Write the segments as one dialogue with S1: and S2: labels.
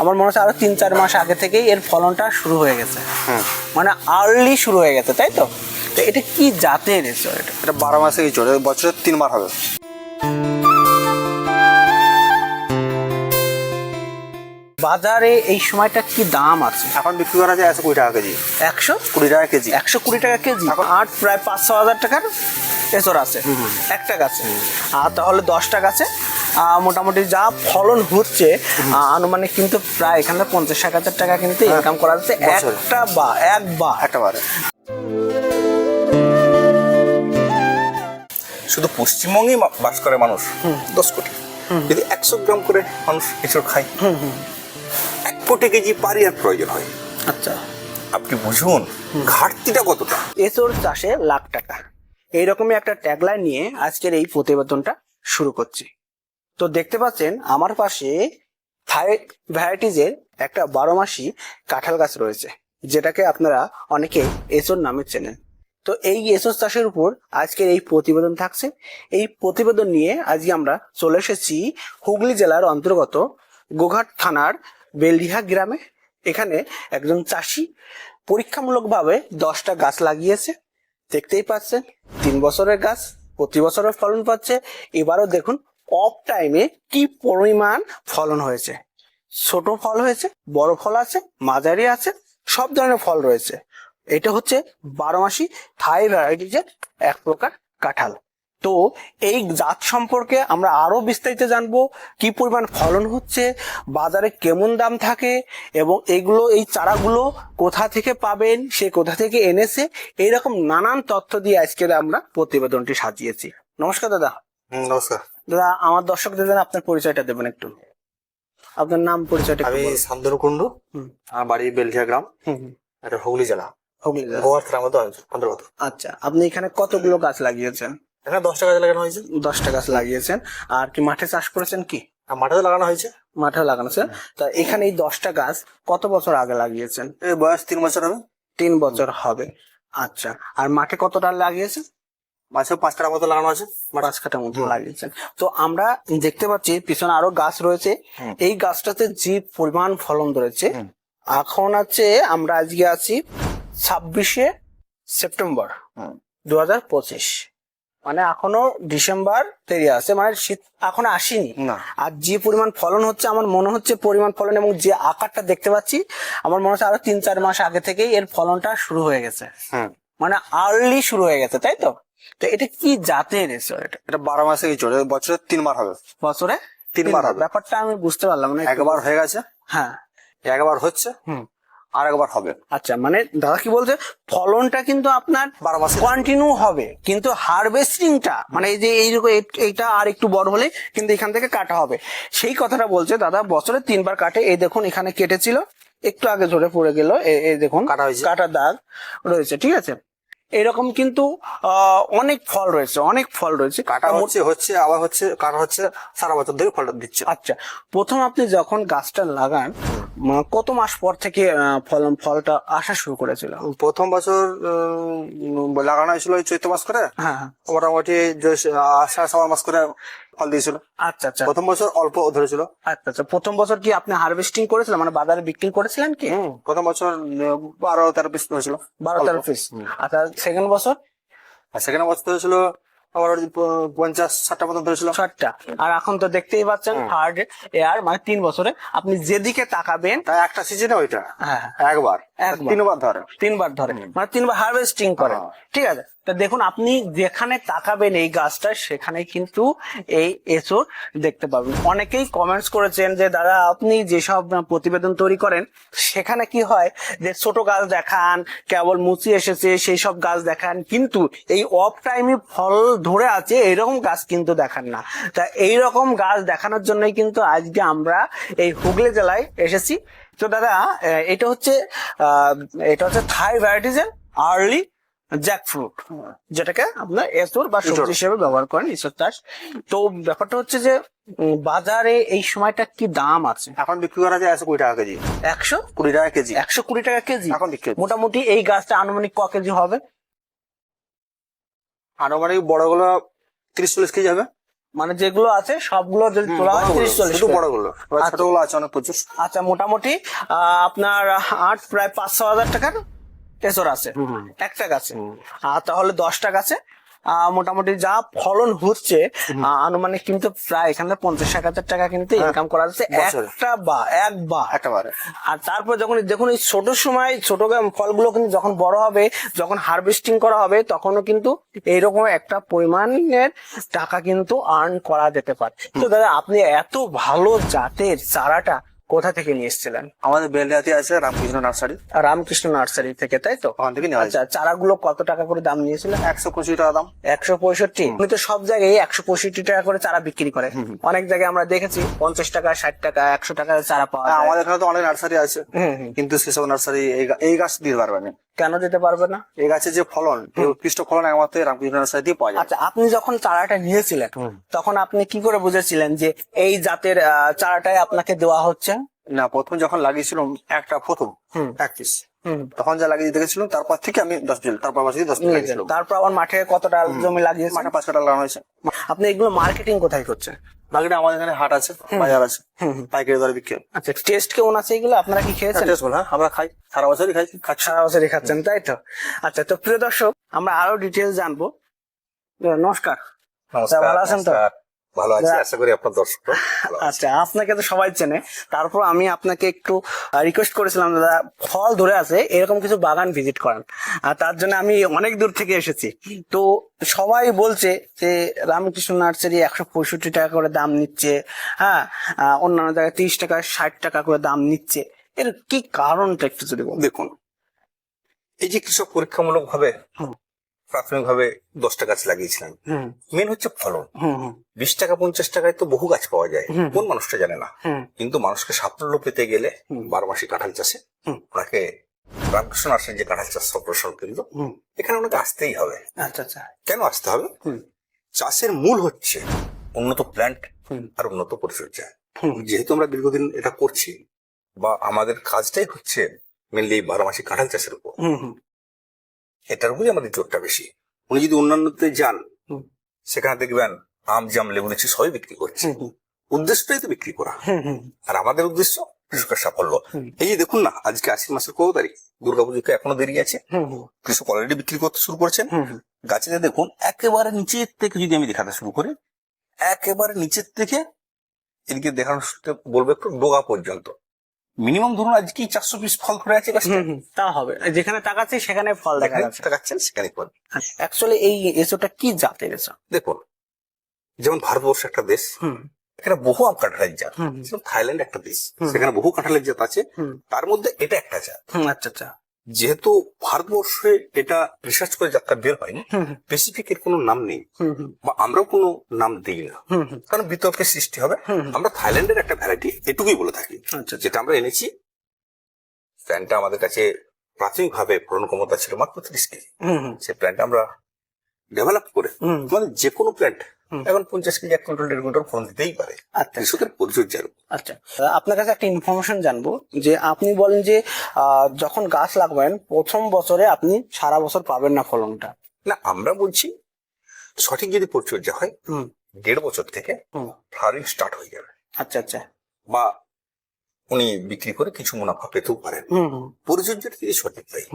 S1: আমার মনে হচ্ছে আরও তিন চার মাস আগে থেকেই এর ফলনটা শুরু হয়ে গেছে। মানে আর্লি শুরু হয়ে গেছে তাই তো? তো এটা কি জাতের এসর এটা?
S2: এটা বারো মাসে চলে বছরে তিনবার হবে।
S1: বাজারে এই সময়টা কি দাম আছে?
S2: এখন বিক্রি করা যায় একশো কুড়ি টাকা কেজি।
S1: একশো?
S2: কুড়ি টাকা কেজি।
S1: একশো কুড়ি টাকা কেজি? এখন আট প্রায় পাঁচ ছ হাজার টাকার এসর আছে। একটা গাছে আর তাহলে দশটা গাছে মোটামুটি যা ফলন হচ্ছে আনুমানিক কিন্তু প্রায় এখানে পঞ্চাশ ষাট হাজার টাকা কিন্তু ইনকাম করা যাচ্ছে। একটা বা এক বা
S2: একটা বারে। শুধু পশ্চিমবঙ্গেই বাস করে মানুষ দশ কোটি। যদি একশো গ্রাম করে মানুষ এসব খায় এক কোটি কেজি পারি আর প্রয়োজন হয়।
S1: আচ্ছা।
S2: আপনি বুঝুন ঘাটতিটা কতটা?
S1: এসর চাষে লাখ টাকা। এইরকমই একটা ট্যাগলাইন নিয়ে আজকের এই প্রতিবেদনটা শুরু করছি। তো দেখতে পাচ্ছেন আমার পাশে ভ্যারাইটিজের একটা বারো মাসি কাঁঠাল গাছ রয়েছে, যেটাকে আপনারা অনেকে এসর নামে চেনেন। তো এই এসর চাষের উপর আজকের এই প্রতিবেদন থাকছে। এই প্রতিবেদন নিয়ে আজকে আমরা চলে এসেছি হুগলি জেলার অন্তর্গত গোঘাট থানার বেলডিহা গ্রামে। এখানে একজন চাষি পরীক্ষামূলকভাবে দশটা গাছ লাগিয়েছে, দেখতেই পাচ্ছেন। তিন বছরের গাছ, প্রতি বছরের ফলন পাচ্ছে। এবারও দেখুন অফ টাইমে কি পরিমাণ ফলন হয়েছে? ছোট ফল হয়েছে, বড় ফল আছে, মাঝারি আছে, সব ধরনের ফল রয়েছে। এটা হচ্ছে বারো মাসি থাই ভ্যারাইটিজের এক প্রকার কাঁঠাল। তো এই জাত সম্পর্কে আমরা আরও বিস্তারিত জানব, কি পরিমাণ ফলন হচ্ছে, বাজারে কেমন দাম থাকে, এবং এগুলো, এই চারাগুলো কোথা থেকে পাবেন, সে কোথা থেকে এনেছে, এইরকম নানান তথ্য দিয়ে আজকে আমরা প্রতিবেদনটি সাজিয়েছি। নমস্কার দাদা।
S2: নমস্কার।
S1: দাদা আমার দর্শকদের যেন আপনার পরিচয়টা দেবেন একটু। আপনার নাম পরিচয়টা
S2: আমি। শান্তনু কুন্ডু আমার বাড়ি বেলঝিয়া গ্রাম। এটা হুগলি জেলা।
S1: হুগলি জেলা।
S2: গোয়ার থানার অন্তর্গত
S1: আচ্ছা আপনি এখানে কতগুলো গাছ লাগিয়েছেন?
S2: এখানে দশ টাকা লাগানো হয়েছে।
S1: দশটা গাছ লাগিয়েছেন। আর কি মাঠে চাষ করেছেন কি?
S2: মাঠে লাগানো হয়েছে।
S1: মাঠে লাগানো আছে তা এখানে এই দশটা গাছ কত বছর আগে লাগিয়েছেন?
S2: এই বয়স তিন বছর হবে।
S1: তিন বছর হবে। আচ্ছা আর মাঠে কতটা লাগিয়েছেন?
S2: মাঝে পাঁচ টাকার মতো লাগানো আছে।
S1: পাঁচ কাটা মতো লাগিয়েছেন। তো আমরা দেখতে পাচ্ছি পিছনে আরও গাছ রয়েছে। এই গাছটাতে যে পরিমাণ ফলন ধরেছে এখন আছে আমরা আজকে আছি ছাব্বিশে সেপ্টেম্বর। দু হাজার পঁচিশ। মানে এখনও ডিসেম্বর দেরি আছে মানে শীত এখনও আসেনি। আর যে পরিমাণ ফলন হচ্ছে আমার মনে হচ্ছে পরিমাণ ফলন এবং যে আকারটা দেখতে পাচ্ছি আমার মনে হচ্ছে আরও তিন চার মাস আগে থেকেই এর ফলনটা শুরু হয়ে গেছে। মানে আর্লি শুরু হয়ে গেছে তাই তো? তো এটা কি জাতের এসো এটা
S2: এটা বারো মাসে চলে বছরে তিনবার হবে।
S1: বছরে
S2: তিনবার হবে।
S1: ব্যাপারটা আমি বুঝতে পারলাম না।
S2: একবার হয়ে গেছে।
S1: হ্যাঁ।
S2: একবার হচ্ছে
S1: হুম।
S2: আর একবার হবে।
S1: আচ্ছা মানে দাদা কি বলছে? ফলনটা কিন্তু আপনার
S2: বারো মাসে।
S1: কন্টিনিউ হবে কিন্তু হারভেস্টিংটা মানে এই যে এইরকম এই- এইটা আর একটু বড় হলে কিন্তু এখান থেকে কাটা হবে। সেই কথাটা বলছে দাদা বছরে তিনবার কাটে। এই দেখুন এখানে কেটেছিল একটু আগে ধরে পড়ে গেল। এই দেখুন
S2: কাটা হয়েছে।
S1: কাটা দাগ রয়েছে ঠিক আছে? এরকম কিন্তু অনেক ফল রয়েছে অনেক ফল রয়েছে
S2: কাটা হচ্ছে হচ্ছে আবার হচ্ছে কাটা হচ্ছে সারা বছর ধরে ফলটা দিচ্ছে।
S1: আচ্ছা প্রথম আপনি যখন গাছটা লাগান কত মাস পর থেকে ফলন ফলটা আসা শুরু করেছিল?
S2: প্রথম বছর লাগানো হয়েছিল ওই চৈত্র মাস করে?
S1: হ্যাঁ হ্যাঁ।
S2: মোটামুটি আষাঢ় শ্রাবণ মাস করে ফল দিয়েছিল।
S1: আচ্ছা আচ্ছা।
S2: প্রথম বছর অল্প ধরেছিল।
S1: আচ্ছা আচ্ছা। প্রথম বছর কি আপনি হারভেস্টিং করেছিলেন? মানে বাজারে বিক্রি করেছিলেন কি?
S2: প্রথম বছর বারো তেরো পিস ধরেছিল।
S1: বারো তেরো পিস আচ্ছা সেকেন্ড বছর?
S2: আর সেকেন্ড বছর ধরেছিল আবার পঞ্চাশ ষাটটা মতন ধরেছিল।
S1: ষাটটা। আর এখন তো দেখতেই পাচ্ছেন হার্ড এয়ার মানে তিন বছরে আপনি যেদিকে তাকাবেন
S2: তাই একটা সিজনে ওইটা।
S1: হ্যাঁ।
S2: একবার।
S1: একবার।
S2: তিনবার ধরে
S1: তিনবার ধরে মানে তিনবার হারভেস্টিং করে
S2: হ্যাঁ।
S1: ঠিক আছে? তা দেখুন, আপনি যেখানে তাকাবেন এই গাছটা, সেখানে কিন্তু এই এসো দেখতে পাবেন। অনেকেই কমেন্টস করেছেন যে, দাদা, আপনি যেসব প্রতিবেদন তৈরি করেন, সেখানে কি হয় যে, ছোট গাছ দেখান, কেবল মুচি এসেছে সেই সব গাছ দেখান, কিন্তু এই অফ টাইমে ফল ধরে আছে, এরকম গাছ কিন্তু দেখান না। তা এই রকম গাছ দেখানোর জন্যই কিন্তু আজকে আমরা এই হুগলি জেলায় এসেছি। তো দাদা এটা হচ্ছে এটা হচ্ছে থাই ভ্যারাইটিজের আর্লি জ্যাক ফ্রুট যেটাকে আপনার এসর বা সবজি হিসেবে ব্যবহার করেন ঈশ্বর চাষ তো ব্যাপারটা হচ্ছে যে বাজারে এই সময়টা কি দাম আছে?
S2: এখন বিক্রি করা যায় একশো কুড়ি টাকা কেজি।
S1: একশো?
S2: কুড়ি টাকা কেজি।
S1: একশো কুড়ি টাকা কেজি?
S2: এখন বিক্রি
S1: মোটামুটি এই গাছটা আনুমানিক ক কেজি হবে?
S2: আনুমানিক বড়গুলো তিরিশ চল্লিশ কেজি হবে।
S1: মানে যেগুলো আছে সবগুলো যদি তোলা হয় তিরিশ চল্লিশ
S2: বড়গুলো।
S1: আচ্ছা।
S2: ছোটগুলো আছে অনেক প্রচুর।
S1: আচ্ছা মোটামুটি আহ, আপনার আট প্রায় পাঁচ ছ হাজার টাকার কেশর আছে একটা গাছে আর তাহলে দশটা গাছে মোটামুটি যা ফলন হচ্ছে আনুমানিক কিন্তু প্রায় এখানে পঞ্চাশ ষাট হাজার টাকা কিন্তু ইনকাম করা যাচ্ছে।
S2: হ্যাঁ,
S1: একটা বা এক বা।
S2: একেবারে।
S1: আর তারপর যখন দেখুন এই ছোট সময় ছোট ফলগুলো কিন্তু যখন বড় হবে যখন হারভেস্টিং করা হবে তখনও কিন্তু এইরকম একটা পরিমাণের টাকা কিন্তু আর্ন করা যেতে পারে। তো দাদা আপনি এত ভালো জাতের চারাটা কোথা থেকে নিয়ে এসেছিলেন?
S2: আমাদের বেলডাতে আছে রামকৃষ্ণ নার্সারি।
S1: রামকৃষ্ণ নার্সারি থেকে তাই তো?
S2: ওখান থেকে
S1: আচ্ছা চারাগুলো কত টাকা করে দাম নিয়েছিলেন?
S2: একশো পঁচিশ টাকা দাম।
S1: একশো পঁয়ষট্টি? উনি তো সব জায়গায় একশো পঁয়ষট্টি টাকা করে চারা বিক্রি করে। অনেক জায়গায় আমরা দেখেছি পঞ্চাশ টাকা ষাট টাকা একশো টাকা চারা পাওয়া
S2: হ্যাঁ,
S1: যায়
S2: আমাদের এখানে তো অনেক নার্সারি আছে। কিন্তু সেসব নার্সারি এই গাছ দিতে পারবে না।
S1: কেন দিতে পারবে না?
S2: এই গাছের যে ফলন উৎকৃষ্ট ফলন একমাত্র রামকৃষ্ণ নার্সারি দিয়ে পাওয়া যায়।
S1: আচ্ছা আপনি যখন চারাটা নিয়েছিলেন তখন আপনি কি করে বুঝেছিলেন যে এই জাতের চারাটাই আপনাকে দেওয়া হচ্ছে?
S2: না প্রথম যখন লাগিয়েছিলাম একটা প্রথম। এক পিস তখন যা লাগিয়ে দেখেছিলাম তারপর থেকে আমি দশ বিল তারপর বছর দশ বিল লাগিয়েছিলাম।
S1: তারপর আবার মাঠে কতটা জমি লাগিয়েছেন?
S2: মাঠে পাঁচ কাটা লাগানো হয়েছে।
S1: আপনি এগুলো মার্কেটিং কোথায় করছেন?
S2: বাকিটা আমাদের এখানে হাট আছে বাজার আছে পাইকারি দরে বিক্রি
S1: আচ্ছা টেস্ট কেমন আছে এগুলো? আপনারা কি খেয়েছেন?
S2: টেস্ট বলে, হ্যাঁ আমরা খাই সারা বছরই খাই।
S1: সারা বছরই খাচ্ছেন তাই তো? আচ্ছা তো প্রিয় দর্শক আমরা আরও ডিটেলস জানব। নমস্কার।
S2: নমস্কার,
S1: ভালো আছেন তো?
S2: ভালো আছি আশা করি আপনার দর্শক
S1: আচ্ছা আপনাকে তো সবাই চেনে। তারপর আমি আপনাকে একটু রিকোয়েস্ট করেছিলাম দাদা ফল ধরে আছে এরকম কিছু বাগান ভিজিট করান। আর তার জন্য আমি অনেক দূর থেকে এসেছি। তো সবাই বলছে যে রামকৃষ্ণ নার্সারি একশো পঁয়ষট্টি টাকা করে দাম নিচ্ছে হ্যাঁ অন্যান্য জায়গায় তিরিশ টাকা ষাট টাকা করে দাম নিচ্ছে। এর কি কারণটা একটু যদি
S2: দেখুন। এই যে কৃষক পরীক্ষামূলক ভাবে
S1: হুম।
S2: প্রাথমিক ভাবে দশটা গাছ
S1: লাগিয়েছিলাম।
S2: মেন হচ্ছে ফলন। বিশ টাকা পঞ্চাশ টাকায় তো বহু গাছ পাওয়া যায়। কোন মানুষটা জানে না? কিন্তু মানুষকে সাফল্য পেতে গেলে। বারো মাসি কাঁঠাল চাষে ওনাকে রামকৃষ্ণ নার্সারি যে কাঁঠাল চাষ সম্প্রসারণ কেন্দ্র এখানে ওনাকে আসতেই হবে।
S1: আচ্ছা আচ্ছা।
S2: কেন আসতে হবে? চাষের মূল হচ্ছে উন্নত প্ল্যান্ট আর উন্নত পরিচর্যা। যেহেতু আমরা দীর্ঘদিন এটা করছি বা আমাদের কাজটাই হচ্ছে মেনলি বারো মাসি কাঁঠাল চাষের উপর। এটার উপরে আমাদের জোরটা বেশি। উনি যদি অন্যান্যতে যান সেখানে দেখবেন আম জাম লেবু লিচি সবই বিক্রি করছে। উদ্দেশ্যটাই তো বিক্রি করা। আর আমাদের উদ্দেশ্য কৃষকের সাফল্য। এই যে দেখুন না আজকে আশি মাসের কত তারিখ? দুর্গাপুজোকে এখনও দেরি আছে। কৃষক অলরেডি বিক্রি করতে শুরু করছেন। গাছেতে দেখুন একেবারে নিচের থেকে যদি আমি দেখাতে শুরু করি একেবারে নিচের থেকে এদিকে দেখানো বলব একটু ডোগা পর্যন্ত। মিনিমাম ধরুন আজকে চারশো পিস ফল ধরে আছে
S1: তা হবে। যেখানে তাকাচ্ছি সেখানে ফল দেখা যাচ্ছে।
S2: তাকাচ্ছেন সেখানে ফল।
S1: অ্যাকচুয়ালি এই এসোটা কি জাতের এসো
S2: দেখুন যেমন ভারতবর্ষ একটা দেশ
S1: হুম।
S2: এখানে বহু আম কাঁঠালের জাত।
S1: হুম।
S2: থাইল্যান্ড একটা দেশ। সেখানে বহু কাঁঠালের জাত আছে। তার মধ্যে এটা একটা জাত।
S1: আচ্ছা আচ্ছা।
S2: যেহেতু ভারতবর্ষে এটা রিসার্চ করে যাত্রা বের হয়নি স্পেসিফিক এর কোনো নাম নেই। বা আমরাও কোনো নাম দিই না। কারণ বিতর্কের সৃষ্টি হবে। আমরা থাইল্যান্ডের একটা ভ্যারাইটি এটুকুই বলে থাকি।
S1: আচ্ছা আচ্ছা।
S2: যেটা আমরা এনেছি। প্ল্যানটা আমাদের কাছে প্রাথমিকভাবে ফলন ক্ষমতা ছিল মাত্র ত্রিশ কেজি। সেই প্ল্যানটা আমরা ডেভেলপ করে আমাদের যে কোনো প্ল্যান্ট। এখন পঞ্চাশ কেজি এক কুইন্টাল দেড় কুইন্টাল ফলন দিতেই পারে।
S1: আচ্ছা।
S2: কৃষকের পরিচর্যার।
S1: আচ্ছা। আপনার কাছে একটা ইনফরমেশন জানব যে আপনি বলেন যে যখন গাছ লাগাবেন প্রথম বছরে আপনি সারা বছর পাবেন না ফলনটা।
S2: না আমরা বলছি সঠিক যদি পরিচর্যা হয় দেড় বছর থেকে ফ্লাওয়ারিং স্টার্ট হয়ে যাবে।
S1: আচ্ছা আচ্ছা।
S2: বা উনি বিক্রি করে কিছু মুনাফা পেতেও পারেন। পরিচর্যাটা যদি সঠিক হয়।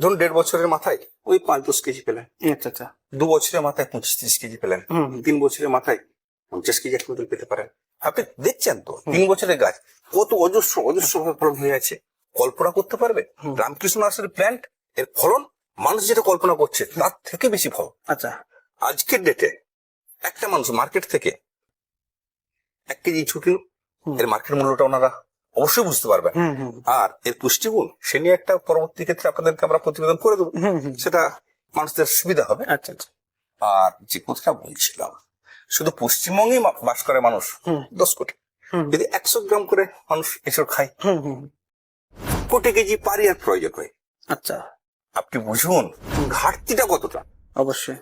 S2: ধরুন দেড় বছরের মাথায় ওই পাঁচ দশ কেজি পেলেন
S1: আচ্ছা আচ্ছা।
S2: দু বছরের মাথায় পঁচিশ ত্রিশ কেজি পেলেন তিন বছরের মাথায় পঞ্চাশ কেজি এক কুইন্টাল পেতে পারেন। আপনি দেখছেন তো তিন বছরের গাছ কত অজস্র অজস্র ভাবে ফলন হয়ে আছে। কল্পনা করতে পারবে? রামকৃষ্ণ নার্সারি প্ল্যান্ট এর ফলন মানুষ যেটা কল্পনা করছে তার থেকে বেশি ফলন।
S1: আচ্ছা।
S2: আজকের ডেটে একটা মানুষ মার্কেট থেকে এক কেজি ছুটি এর মার্কেট মূল্যটা ওনারা অবশ্যই বুঝতে পারবেন আর এর পুষ্টিগুণ সে নিয়ে একটা পরবর্তী ক্ষেত্রে আপনাদেরকে আমরা প্রতিবেদন করে দেবো। সেটা মানুষদের সুবিধা হবে।
S1: আচ্ছা আচ্ছা।
S2: আর যে কথাটা বলছিলাম শুধু পশ্চিমবঙ্গে বাস করে মানুষ দশ কোটি। যদি একশো গ্রাম করে মানুষ এসব খায়
S1: হুম হুম।
S2: কোটি কেজি পারি আর প্রয়োজন হয়।
S1: আচ্ছা।
S2: আপনি বুঝুন ঘাটতিটা কতটা?
S1: অবশ্যই।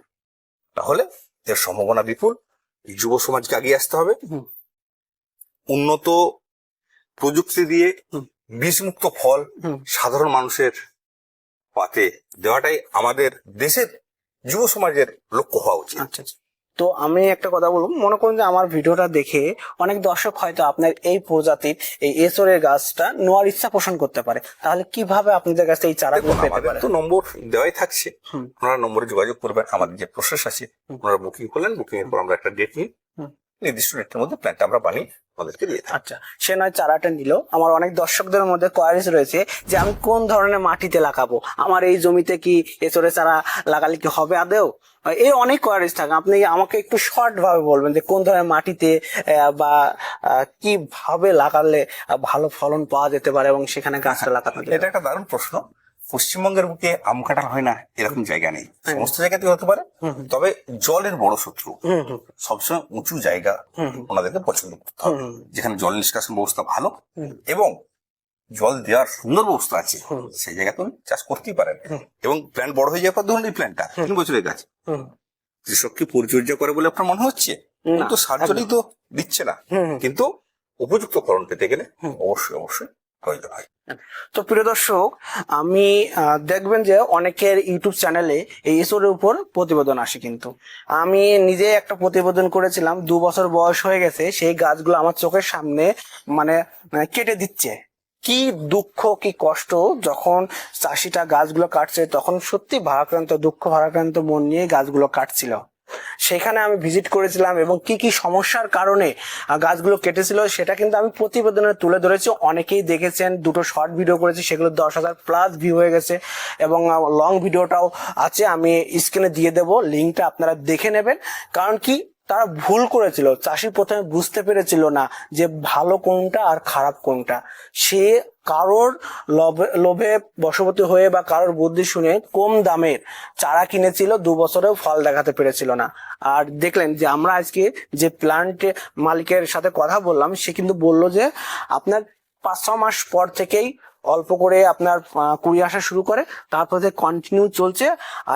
S2: তাহলে এর সম্ভাবনা বিপুল যুব সমাজকে এগিয়ে আসতে হবে। উন্নত প্রযুক্তি দিয়ে। বিষমুক্ত ফল সাধারণ মানুষের পাতে দেওয়াটাই আমাদের দেশের যুব সমাজের লক্ষ্য হওয়া উচিত।
S1: আচ্ছা আচ্ছা। তো আমি একটা কথা বলব মনে করুন যে আমার ভিডিওটা দেখে অনেক দর্শক হয়তো আপনার এই প্রজাতির এই এসরের গাছটা নেওয়ার ইচ্ছা পোষণ করতে পারে। তাহলে কীভাবে আপনাদের কাছে এই চারাগুলো পেতে পারে?
S2: তো নম্বর দেওয়াই থাকছে। ওনারা নম্বরে যোগাযোগ করবেন আমাদের যে প্রসেস আছে ওনারা বুকিং করলেন বুকিং এর পর আমরা একটা ডেট নিই। নির্দিষ্ট ডেটের মধ্যে প্ল্যানটা আমরা বানিয়ে আমাদেরকে দিয়ে থাকি।
S1: আচ্ছা সে নয় চারাটা নিল। আমার অনেক দর্শকদের মধ্যে কোয়ারিজ রয়েছে যে আমি কোন ধরনের মাটিতে লাগাবো? আমার এই জমিতে কি এসরে চারা লাগালে কি হবে আদেও এই অনেক কোয়ারিজ থাকে। আপনি আমাকে একটু শর্ট ভাবে বলবেন যে কোন ধরনের মাটিতে বা আহ, কি ভাবে লাগালে ভালো ফলন পাওয়া যেতে পারে এবং সেখানে গাছটা লাগাতে
S2: এটা একটা দারুণ প্রশ্ন। পশ্চিমবঙ্গের বুকে আম কাঁঠাল হয় না এরকম জায়গা নেই। সমস্ত জায়গাতে হতে পারে তবে জলের বড় শত্রু সবসময় উঁচু জায়গা। ওনাদেরকে পছন্দ করতে হবে। যেখানে জল নিষ্কাশন ব্যবস্থা ভালো এবং জল দেওয়ার সুন্দর ব্যবস্থা আছে সেই জায়গাতে উনি চাষ করতেই পারেন। এবং প্ল্যান বড় হয়ে যাওয়ার পর ধরুন এই প্ল্যানটা তিন বছরের গাছ। কৃষককে পরিচর্যা করে বলে আপনার মনে হচ্ছে? কিন্তু সার্জারি তো দিচ্ছে না। কিন্তু উপযুক্ত ফলন পেতে গেলে অবশ্যই অবশ্যই
S1: তো প্রিয় দর্শক, আমি দেখবেন যে অনেকের ইউটিউব চ্যানেলে এই এসরের উপর প্রতিবেদন আসে কিন্তু। আমি নিজে একটা প্রতিবেদন করেছিলাম, দু বছর বয়স হয়ে গেছে, সেই গাছগুলো আমার চোখের সামনে মানে মানে কেটে দিচ্ছে। কি দুঃখ, কি কষ্ট, যখন চাষিটা গাছগুলো কাটছে, তখন সত্যি ভারাক্রান্ত, দুঃখ ভারাক্রান্ত মন নিয়ে গাছগুলো কাটছিল। সেখানে আমি ভিজিট করেছিলাম এবং কি কি সমস্যার কারণে গাছগুলো কেটেছিল সেটা কিন্তু আমি প্রতিবেদনে তুলে ধরেছি। অনেকেই দেখেছেন, দুটো শর্ট ভিডিও করেছি, সেগুলো দশ হাজার প্লাস ভিউ হয়ে গেছে এবং লং ভিডিওটাও আছে। আমি স্ক্রিনে দিয়ে দেবো লিঙ্কটা আপনারা দেখে নেবেন। কারণ কি? তারা ভুল করেছিল। চাষি প্রথমে বুঝতে পেরেছিল না যে ভালো কোনটা আর খারাপ কোনটা। সে কারোর লোভে বশবর্তী হয়ে বা কারোর বুদ্ধি শুনে কম দামের চারা কিনেছিল, দু বছরেও ফল দেখাতে পেরেছিল না। আর দেখলেন যে আমরা আজকে যে প্লান্ট মালিকের সাথে কথা বললাম, সে কিন্তু বলল যে আপনার পাঁচ, ছ মাস পর থেকেই অল্প করে আপনার কুড়ি আসা শুরু করে, তারপর কন্টিনিউ চলছে।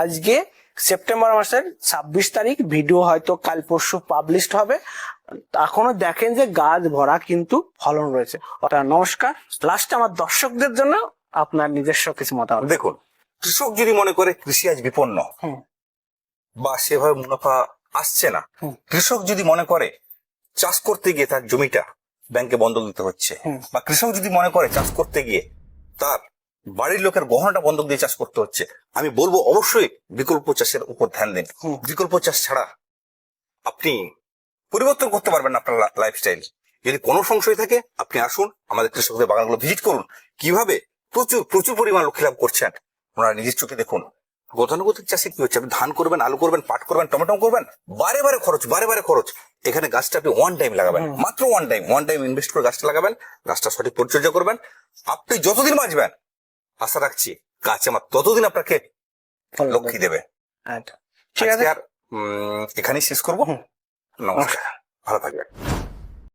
S1: আজকে সেপ্টেম্বর মাসের ছাব্বিশ তারিখ ভিডিও হয়তো কাল পরশু পাবলিশড হবে। এখনও দেখেন যে গাছ ভরা কিন্তু ফলন রয়েছে। অর্থাৎ নমস্কার। লাস্টে আমার দর্শকদের জন্য আপনার নিজস্ব কিছু মতামত।
S2: দেখুন কৃষক যদি মনে করে কৃষি আজ বিপন্ন বা সেভাবে মুনাফা আসছে না কৃষক যদি মনে করে চাষ করতে গিয়ে তার জমিটা ব্যাংকে বন্ধক দিতে হচ্ছে বা কৃষক যদি মনে করে চাষ করতে গিয়ে তার বাড়ির লোকের গহনাটা বন্ধক দিয়ে চাষ করতে হচ্ছে। আমি বলব অবশ্যই বিকল্প চাষের উপর ধ্যান দিন। বিকল্প চাষ ছাড়া আপনি পরিবর্তন করতে পারবেন আপনার লাইফস্টাইল যদি কোনো সংশয় থাকে আপনি আসুন আমাদের কৃষকদের বাগানগুলো ভিজিট করুন। কীভাবে? প্রচুর প্রচুর পরিমাণ লক্ষ্য লাভ করছেন। ওনারা নিজের চোখে দেখুন। গতানুগতিক চাষে কি হচ্ছে? আপনি ধান করবেন আলু করবেন পাট করবেন টমেটো করবেন বারে বারে খরচ বারে বারে খরচ। এখানে গাছটা আপনি ওয়ান টাইম লাগাবেন মাত্র one time one time invest করে গাছটা লাগাবেন গাছটা সঠিক পরিচর্যা করবেন। আপনি যতদিন বাঁচবেন আশা রাখছি গাছ আমার ততদিন আপনাকে লক্ষ্মী দেবে।
S1: আচ্ছা। ঠিক আছে।
S2: আর এখানেই শেষ করব। নমস্কার। ভালো থাকবেন।